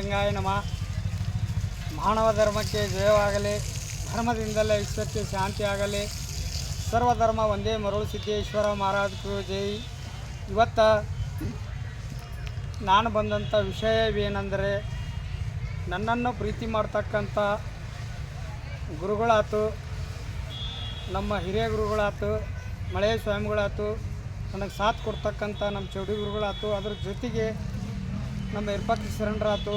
ಬಸವಲಿಂಗಾಯ ನಮ. ಮಾನವ ಧರ್ಮಕ್ಕೆ ಜಯವಾಗಲಿ, ಧರ್ಮದಿಂದಲೇ ವಿಶ್ವಕ್ಕೆ ಶಾಂತಿ ಆಗಲಿ ಸರ್ವಧರ್ಮ ಒಂದೇ ಮರುಳು ಸಿದ್ದೇಶ್ವರ ಮಹಾರಾಜರು ಜೈ. ಇವತ್ತು ನಾನು ಬಂದಂಥ ವಿಷಯವೇನೆಂದರೆ ನನ್ನನ್ನು ಪ್ರೀತಿ ಮಾಡ್ತಕ್ಕಂಥ ಗುರುಗಳಾತು, ನಮ್ಮ ಹಿರಿಯ ಗುರುಗಳಾತು, ಮಳೆಯ ಸ್ವಾಮಿಗಳಾತು, ನನಗೆ ಸಾಥ್ ಕೊಡ್ತಕ್ಕಂಥ ನಮ್ಮ ಚೌಡಿ ಗುರುಗಳಾತು, ಅದ್ರ ಜೊತೆಗೆ ನಮ್ಮ ಇರ್ಪಕ್ಕಿ ಶರಣರಾಯ್ತು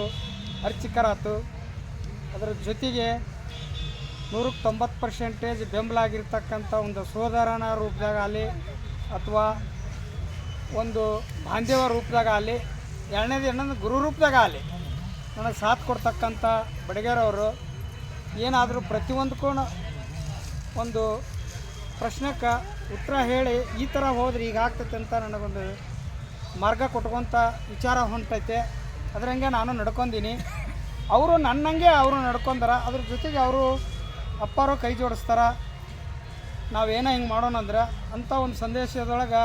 ಅರ್ಚಕರಾತು ಅದರ ಜೊತೆಗೆ ನೂರಕ್ಕೆ ತೊಂಬತ್ತು ಪರ್ಸೆಂಟೇಜ್ ಬೆಂಬಲ ಆಗಿರ್ತಕ್ಕಂಥ ಒಂದು ಸೋದರನ ರೂಪದಾಗ ಆಗಲಿ ಅಥವಾ ಒಂದು ಬಾಂಧವ ರೂಪದಾಗ ಆಗಲಿ, ಎರಡನೇದು ಏನಂದ್ರೆ ಗುರು ರೂಪದಾಗ ನನಗೆ ಸಾಥ್ ಕೊಡ್ತಕ್ಕಂಥ ಬಡಗೇರವರು ಏನಾದರೂ ಪ್ರತಿಯೊಂದಕ್ಕೂ ಒಂದು ಪ್ರಶ್ನೆಕ್ಕೆ ಉತ್ತರ ಹೇಳಿ ಈ ಥರ ಹೋದ್ರೆ ಈಗ ಆಗ್ತೈತೆ ಅಂತ ನನಗೊಂದು ಮಾರ್ಗ ಕೊಟ್ಕೊಂತ ವಿಚಾರ ಹೊಂಟೈತೆ. ಅದ್ರಂಗೆ ನಾನು ನಡ್ಕೊಂಡೀನಿ ಅವರು ನನ್ನಂಗೆ ಅವರು ನಡ್ಕೊಂಡಾರ ಅದ್ರ ಜೊತೆಗೆ ಅವರು ಅಪ್ಪಾರು ಕೈ ಜೋಡಿಸ್ತಾರ. ನಾವೇನೋ ಹಿಂಗೆ ಮಾಡೋಣ ಅಂದ್ರೆ ಅಂಥ ಒಂದು ಸಂದೇಶದೊಳಗೆ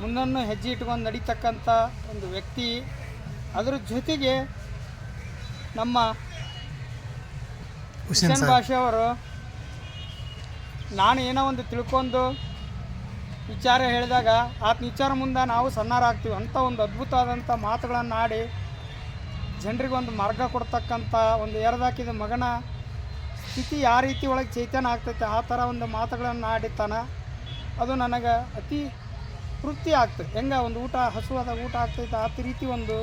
ಮುಂದನ್ನು ಹೆಜ್ಜೆ ಇಟ್ಕೊಂಡು ನಡೀತಕ್ಕಂಥ ಒಂದು ವ್ಯಕ್ತಿ ಅದ್ರ ಜೊತೆಗೆ ನಮ್ಮ ಹುಸೇನ್ ಭಾಷೆ ಅವರು ನಾನು ಏನೋ ಒಂದು ತಿಳ್ಕೊಂಡು ವಿಚಾರ ಹೇಳಿದಾಗ, ಆತ ವಿಚಾರ ಮುಂದೆ ನಾವು ಸಣ್ಣರಾಗ್ತೀವಿ. ಅಂತ ಒಂದು ಅದ್ಭುತವಾದಂಥ ಮಾತುಗಳನ್ನು ಆಡಿ ಜನರಿಗೆ ಒಂದು ಮಾರ್ಗ ಕೊಡ್ತಕ್ಕಂಥ ಒಂದು ಎರದಾಕಿದ ಮಗನ ಸ್ಥಿತಿ ಯಾವ ರೀತಿ ಒಳಗೆ ಚೈತನ್ಯ ಆಗ್ತೈತೆ, ಆ ಥರ ಒಂದು ಮಾತುಗಳನ್ನು ಆಡಿತಾನ, ಅದು ನನಗೆ ಅತಿ ತೃಪ್ತಿ ಆಗ್ತದೆ. ಹೆಂಗೆ ಒಂದು ಊಟ, ಹಸುವಾದ ಊಟ ಆಗ್ತೈತೆ, ಆ ರೀತಿ ಒಂದು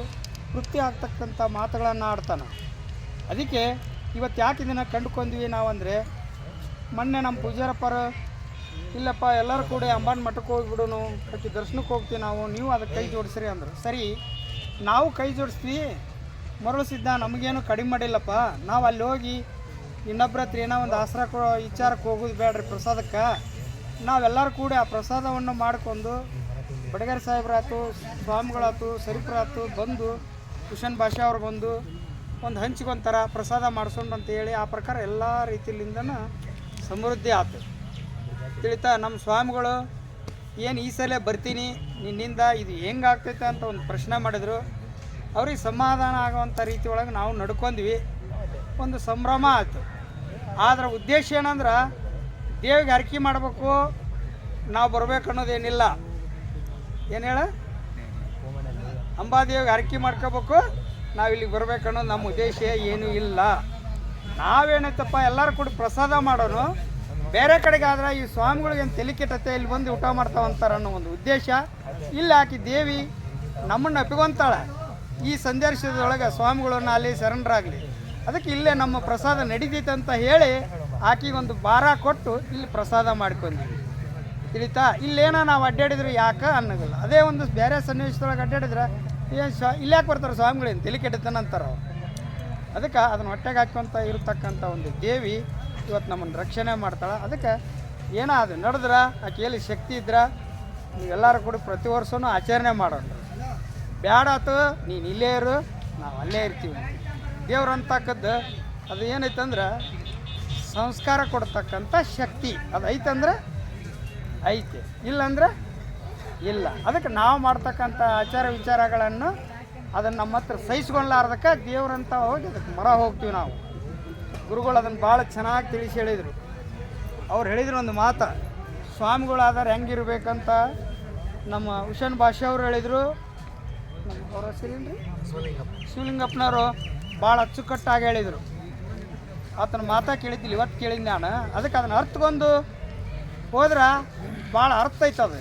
ತೃಪ್ತಿ ಆಗ್ತಕ್ಕಂಥ ಮಾತುಗಳನ್ನು ಆಡ್ತಾನೆ. ಅದಕ್ಕೆ ಇವತ್ತು ಯಾಕೆ ಇದನ್ನು ಕಂಡುಕೊಂಡ್ವಿ ನಾವು ಅಂದರೆ ಮೊನ್ನೆ ನಮ್ಮ ಪೂಜಾರಪ್ಪರು ಇಲ್ಲಪ್ಪ, ಎಲ್ಲರೂ ಕೂಡ ಅಂಬಾನ್ ಮಠಕ್ಕೆ ಹೋಗಿಬಿಡೋನು ಆಕೆ ದರ್ಶನಕ್ಕೆ ಹೋಗ್ತೀವಿ ನಾವು. ನೀವು ಅದಕ್ಕೆ ಕೈ ಜೋಡಿಸ್ರಿ ಅಂದರು. ಸರಿ, ನಾವು ಕೈ ಜೋಡಿಸ್ತೀವಿ. ಮರಳು ಸಿದ್ಧ, ನಮಗೇನು ಕಡಿಮೆ ಮಾಡಿಲ್ಲಪ್ಪ. ನಾವು ಅಲ್ಲಿ ಹೋಗಿ ಇನ್ನೊಬ್ಬರ ಹತ್ರ ಏನೋ ಒಂದು ಆಸರ ಕೊ, ವಿಚಾರಕ್ಕೆ ಹೋಗೋದು ಬೇಡ್ರಿ ಪ್ರಸಾದಕ್ಕೆ. ನಾವೆಲ್ಲರೂ ಕೂಡ ಆ ಪ್ರಸಾದವನ್ನು ಮಾಡ್ಕೊಂಡು ಬಡಗೇರ ಸಾಹೇಬ್ರಾತು ಸ್ವಾಮಿಗಳಾತು ಸರಿಪರಾತು ಬಂದು ಕುಶನ್ ಭಾಷೆ ಅವ್ರು ಬಂದು ಒಂದು ಹಂಚ್ಕೊಂತಾರ ಪ್ರಸಾದ ಮಾಡಿಸ್ಕೊಂಡು ಅಂತ ಹೇಳಿ ಆ ಪ್ರಕಾರ ಎಲ್ಲ ರೀತಿಲಿಂದನೂ ಸಮೃದ್ಧಿ ಆಯ್ತು ತಿಳಿತಾ ನಮ್ಮ ಸ್ವಾಮಿಗಳು, ಏನು ಈ ಸಲ ಬರ್ತೀನಿ? ನಿನ್ನಿಂದ ಇದು ಹೆಂಗೆ ಆಗ್ತೈತೆ ಅಂತ ಒಂದು ಪ್ರಶ್ನೆ ಮಾಡಿದ್ರು. ಅವ್ರಿಗೆ ಸಮಾಧಾನ ಆಗುವಂಥ ರೀತಿ ಒಳಗೆ ನಾವು ನಡ್ಕೊಂಡ್ವಿ. ಒಂದು ಸಂಭ್ರಮ ಆಯ್ತು. ಆದರೆ ಉದ್ದೇಶ ಏನಂದ್ರೆ, ದೇವಿಗೆ ಅರ್ಕೆ ಮಾಡಬೇಕು, ನಾವು ಬರಬೇಕು ಅನ್ನೋದೇನಿಲ್ಲ. ಏನು ಹೇಳ? ಅಂಬಾದೇವಿಗೆ ಅರ್ಕೆ ಮಾಡ್ಕೋಬೇಕು, ನಾವು ಇಲ್ಲಿಗೆ ಬರ್ಬೇಕು ಅನ್ನೋದು ನಮ್ಮ ಉದ್ದೇಶ ಏನೂ ಇಲ್ಲ. ನಾವೇನೈತಪ್ಪ, ಎಲ್ಲರೂ ಕೂಡ ಪ್ರಸಾದ ಮಾಡೋನು. ಬೇರೆ ಕಡೆಗೆ ಆದ್ರೆ ಈ ಸ್ವಾಮಿಗಳಿಗೆ ಏನು ತಲೆ ಕೆಟ್ಟತೆ, ಇಲ್ಲಿ ಬಂದು ಊಟ ಮಾಡ್ತಾವಂತಾರೆ ಅನ್ನೋ ಒಂದು ಉದ್ದೇಶ. ಇಲ್ಲಿ ಹಾಕಿ ದೇವಿ ನಮ್ಮನ್ನು ಅಪ್ಪಿಗೊಂತಾಳೆ. ಈ ಸಂದರ್ಶನದೊಳಗೆ ಸ್ವಾಮಿಗಳನ್ನ ಅಲ್ಲಿ ಶರಣರಾಗಲಿ. ಅದಕ್ಕೆ ಇಲ್ಲೇ ನಮ್ಮ ಪ್ರಸಾದ ನಡೀತೈತೆ ಅಂತ ಹೇಳಿ ಆಕಿಗೊಂದು ಭಾರ ಕೊಟ್ಟು ಇಲ್ಲಿ ಪ್ರಸಾದ ಮಾಡ್ಕೊಂಡ್ವಿ. ತಿಳಿತಾ? ಇಲ್ಲೇನೋ ನಾವು ಅಡ್ಡಾಡಿದ್ರು ಯಾಕೆ ಅನ್ನೋದಿಲ್ಲ. ಅದೇ ಒಂದು ಬೇರೆ ಸನ್ನಿವೇಶದೊಳಗೆ ಅಡ್ಡಾಡಿದ್ರೆ ಏನು ಸ್ವಾ, ಇಲ್ಲಿ ಯಾಕೆ ಬರ್ತಾರೆ ಸ್ವಾಮಿಗಳೇನು ತಲೆ ಕೆಟ್ಟತನ ಅಂತಾರೆ ಅದಕ್ಕೆ ಅದನ್ನ ಹೊಟ್ಟೆಗೆ ಹಾಕ್ಕೊಂತ ಇರತಕ್ಕಂಥ ಒಂದು ದೇವಿ ಇವತ್ತು ನಮ್ಮನ್ನು ರಕ್ಷಣೆ ಮಾಡ್ತಾಳೆ. ಅದಕ್ಕೆ ಏನೋ ಅದು ನಡೆದ್ರೆ ಆಕೆಯಲ್ಲಿ ಶಕ್ತಿ ಇದ್ರೆ ನೀವೆಲ್ಲರೂ ಕೂಡ ಪ್ರತಿ ವರ್ಷವೂ ಆಚರಣೆ ಮಾಡೋಣ. ಬ್ಯಾಡಾತು ನೀನು ಇಲ್ಲೇ ಇರು, ನಾವು ಅಲ್ಲೇ ಇರ್ತೀವಿ. ದೇವ್ರು ಅಂತಕ್ಕದ್ದು ಅದು ಏನೈತಂದ್ರೆ ಸಂಸ್ಕಾರ ಕೊಡ್ತಕ್ಕಂಥ ಶಕ್ತಿ. ಅದು ಐತಂದ್ರೆ ಐತೆ. ಇಲ್ಲಂದ್ರೆ ಇಲ್ಲ. ಅದಕ್ಕೆ ನಾವು ಮಾಡ್ತಕ್ಕಂಥ ಆಚಾರ ವಿಚಾರಗಳನ್ನು ಅದನ್ನು ನಮ್ಮ ಹತ್ರ ಸಹಿಸ್ಕೊಳ್ಲಾರ್ದಕ್ಕೆ ದೇವ್ರಂತ ಹೋಗಿ ಅದಕ್ಕೆ ಮರ ಹೋಗ್ತೀವಿ ನಾವು. ಗುರುಗಳು ಅದನ್ನು ಭಾಳ ಚೆನ್ನಾಗಿ ತಿಳಿಸಿ ಹೇಳಿದರು. ಅವ್ರು ಹೇಳಿದ್ರು ಒಂದು ಮಾತ ಸ್ವಾಮಿಗಳಾದ್ರೆ ಹೆಂಗಿರ್ಬೇಕಂತ ನಮ್ಮ ಹುಷನ್ ಭಾಷೆ ಅವರು ಹೇಳಿದರು. ಅವ್ರ ಹೆಸರೇನ್ರಿ ಶಿವಲಿಂಗಪ್ಪನವರು ಭಾಳ ಅಚ್ಚುಕಟ್ಟಾಗಿ ಹೇಳಿದರು. ಆತನ ಮಾತಾ ಕೇಳಿದ್ದಿಲ್ಲ, ಇವತ್ತು ಕೇಳಿದ್ದೆ ನಾನು. ಅದಕ್ಕೆ ಅದನ್ನ ಅರ್ಥಗೊಂದು ಹೋದ್ರೆ ಭಾಳ ಅರ್ಥ ಅದು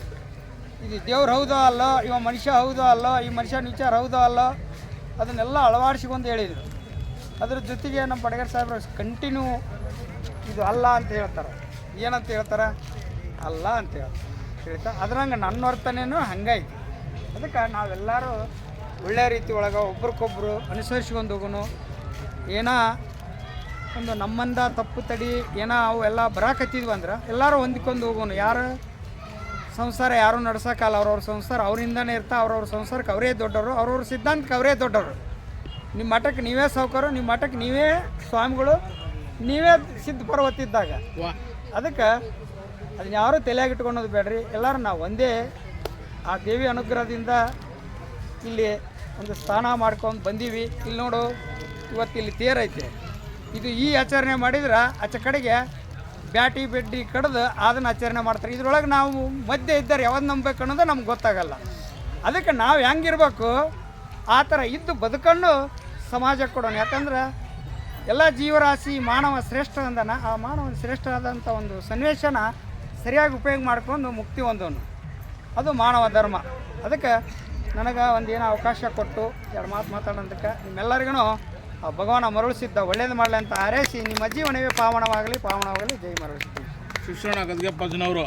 ಇದು ದೇವ್ರು ಹೌದೋ ಅಲ್ಲೋ, ಇವ ಮನುಷ್ಯ ಹೌದೋ ಅಲ್ಲೋ, ಈ ಮನುಷ್ಯನ ವಿಚಾರ ಹೌದೋ ಅಲ್ಲೋ, ಅದನ್ನೆಲ್ಲ ಅಳವಡಿಸಿಕೊಂಡು ಹೇಳಿದರು. ಅದ್ರ ಜೊತೆಗೆ ನಮ್ಮ ಪಡಗರ್ ಸಾಹೇಬ್ರು ಕಂಟಿನ್ಯೂ ಇದು ಅಲ್ಲ ಅಂತ ಹೇಳ್ತಾರೆ. ಏನಂತ ಹೇಳ್ತಾರೆ? ಅಲ್ಲ ಅಂತ ಹೇಳ್ತಾರೆ. ಹೇಳ್ತಾ ಅದ್ರಂಗೆ ನನ್ನ ವರ್ತನೆಯೂ ಹಂಗೈತಿ. ಅದಕ್ಕೆ ನಾವೆಲ್ಲರೂ ಒಳ್ಳೆ ರೀತಿ ಒಳಗೆ ಒಬ್ರಿಗೊಬ್ರು ಅನುಸರಿಸ್ಕೊಂಡು ಹೋಗೋನು. ಏನೋ ಒಂದು ನಮ್ಮಂದ ತಪ್ಪು ತಡಿ, ಏನೋ ಅವು ಎಲ್ಲ ಬರಾಕತ್ತಿದ್ವು ಅಂದ್ರೆ ಎಲ್ಲರೂ ಹೊಂದ್ಕೊಂಡು ಹೋಗೋನು. ಯಾರು ಸಂಸಾರ ಯಾರು ನಡ್ಸೋಕ್ಕಲ್ಲ ಅವ್ರವ್ರ ಸಂಸಾರ ಅವರಿಂದನೇ ಇರ್ತಾ, ಅವ್ರವ್ರ ಸಂಸಾರಕ್ಕೆ ಅವರೇ ದೊಡ್ಡವರು, ಅವ್ರವ್ರ ಸಿದ್ಧಾಂತಕ್ಕೆ ಅವರೇ ದೊಡ್ಡವರು. ನಿಮ್ಮ ಮಠಕ್ಕೆ ನೀವೇ ಸಾವುಕಾರು ನಿಮ್ಮ ಮಠಕ್ಕೆ ನೀವೇ ಸ್ವಾಮಿಗಳು ನೀವೇ ಸಿದ್ಧ ಪರ್ವತಿದ್ದಾಗ ಅದಕ್ಕೆ ಅದನ್ನ ಯಾರೂ ತಲೆಯಾಗಿ ಇಟ್ಕೊಳೋದು ಬೇಡ್ರಿ. ಎಲ್ಲರೂ ನಾವು ಒಂದೇ ಆ ದೇವಿ ಅನುಗ್ರಹದಿಂದ ಇಲ್ಲಿ ಒಂದು ಸ್ಥಾನ ಮಾಡ್ಕೊಂಡು ಬಂದೀವಿ. ಇಲ್ಲಿ ನೋಡು ಇವತ್ತು ಇಲ್ಲಿ ತೇರೈತೆ ಇದು ಈ ಆಚರಣೆ ಮಾಡಿದ್ರೆ ಆಚೆ ಕಡೆಗೆ ಬ್ಯಾಟಿ ಬೆಡ್ಡಿ ಕಡ್ದು ಅದನ್ನು ಆಚರಣೆ ಮಾಡ್ತಾರೆ. ಇದ್ರೊಳಗೆ ನಾವು ಮಧ್ಯೆ ಇದ್ದಾರೆ ಯಾವ್ದು ನಂಬೇಕು ಅನ್ನೋದು ನಮ್ಗೆ ಗೊತ್ತಾಗಲ್ಲ. ಅದಕ್ಕೆ ನಾವು ಹೆಂಗಿರ್ಬೇಕು ಆ ಥರ ಇದ್ದು ಬದುಕೊಂಡು ಸಮಾಜಕ್ಕೆ ಕೊಡೋಣ. ಯಾಕಂದ್ರೆ ಎಲ್ಲ ಜೀವರಾಶಿ ಮಾನವ ಶ್ರೇಷ್ಠ ಅಂದನ ಆ ಮಾನವ ಶ್ರೇಷ್ಠ ಆದಂಥ ಒಂದು ಸನ್ನಿವೇಶನ ಸರಿಯಾಗಿ ಉಪಯೋಗ ಮಾಡ್ಕೊಂಡು ಮುಕ್ತಿ ಹೊಂದೋನು. ಅದು ಮಾನವ ಧರ್ಮ. ಅದಕ್ಕೆ ನನಗೆ ಒಂದು ಏನೋ ಅವಕಾಶ ಕೊಟ್ಟು ಎರಡು ಮಾತು ಮಾತಾಡೋದಕ್ಕೆ ನಿಮ್ಮೆಲ್ಲರಿಗೂ ಆ ಭಗವಾನ ಮರಳಿಸಿದ್ದ ಒಳ್ಳೇದು ಮಾಡಲಿ ಅಂತ ಹಾರೈಸಿ ನಿಮ್ಮ ಜೀವನವೇ ಪಾವನವಾಗಲಿ ಪಾವನವಾಗಲಿ. ಜೈ ಮರಳಿಸ್ತೀನಿ ಶಿಕ್ಷಣ ಗದ್ಗೆಪ್ಪಜ್ಜನವರು